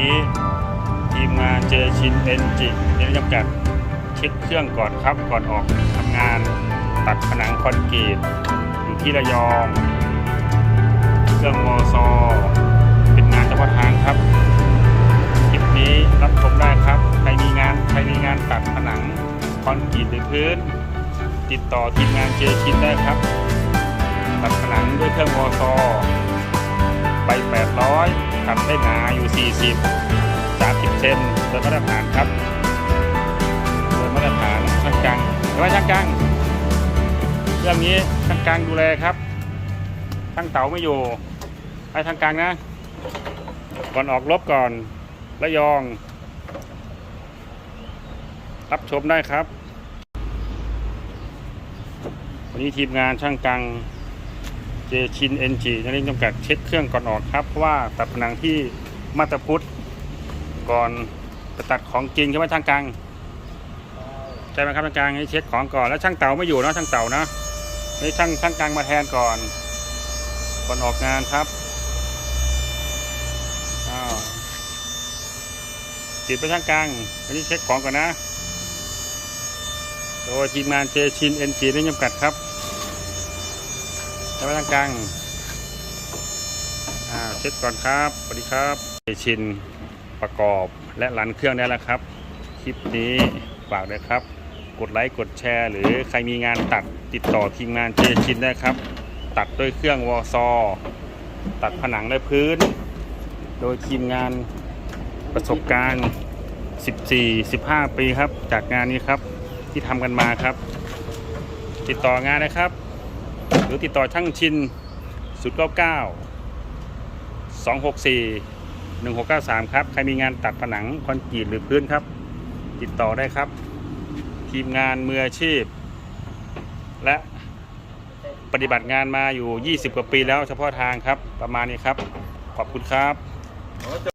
นี้ ทีมงานเจชินเอ็นจิเน้นจำกัดเช็คเครื่องก่อนครับก่อนออกทำงานตัดผนังคอนกรีตอยู่ที่ระยอง เครื่องมอซอเป็นงานเฉพาะทางครับคลิปนี้รับชมได้ครับใครมีงานใครมีงานตัดผนังคอนกรีตหรือพื้น ติดต่อทีมงานเจชินได้ครับ ตัดผนังด้วยเครื่องมอซอไป800 ตัดได้หนาอยู่ 40 30เซนโดยมาตรฐานครับโดยมาตรฐานช่างกลางเห็นไหมช่างกลางเรื่องนี้ช่างกลางดูแลครับช่างเต๋าไม่อยู่ให้ช่างกลางนะ ก่อนออกรบก่อนระยอง รับชมได้ครับ วันนี้ทีมงานช่างกลาง เจชินเอ็นจีนั่นเองจำกัดเช็คเครื่องก่อนออกครับ เพราะว่าตัดผนังที่มาตรพุทธก่อนตัดของจริงใช่ไหมช่างกลางใช่ไหมครับช่างกลางให้เช็คของก่อนแล้วช่างเต่าไม่อยู่เนะช่างเต่านะนี่ช่างช่างกลางมาแทนก่อนก่อนออกงานครับอ้าวติดไปช่างกลางวันนี้เช็คของก่อนนะโดยทีมงานเจชินเอ็นจีได้จำกัดครับ ใช้ไว้ทางกลางอ่าเช็คก่อนครับสวัสดีครับเจชินประกอบและรันเครื่องได้แล้วครับ คลิปนี้ฝากเลยครับ กดไลค์กดแชร์ หรือใครมีงานตัดติดต่อทีมงานเจชินได้ครับ ตัดด้วยเครื่องวอซอตัดผนังและพื้น โดยทีมงานประสบการณ์ 14-15 ปีครับ จากงานนี้ครับที่ทำกันมาครับ ติดต่องานนะครับ รือติดต่อช่างชิน099 264 1693 ครับ ใครมีงานตัดผนังคอนกรีตหรือพื้นครับ ติดต่อได้ครับ ทีมงานมืออาชีพ และปฏิบัติงานมาอยู่ 20 กว่าปีแล้วเฉพาะทางครับประมาณนี้ครับ ขอบคุณครับอ๋อจ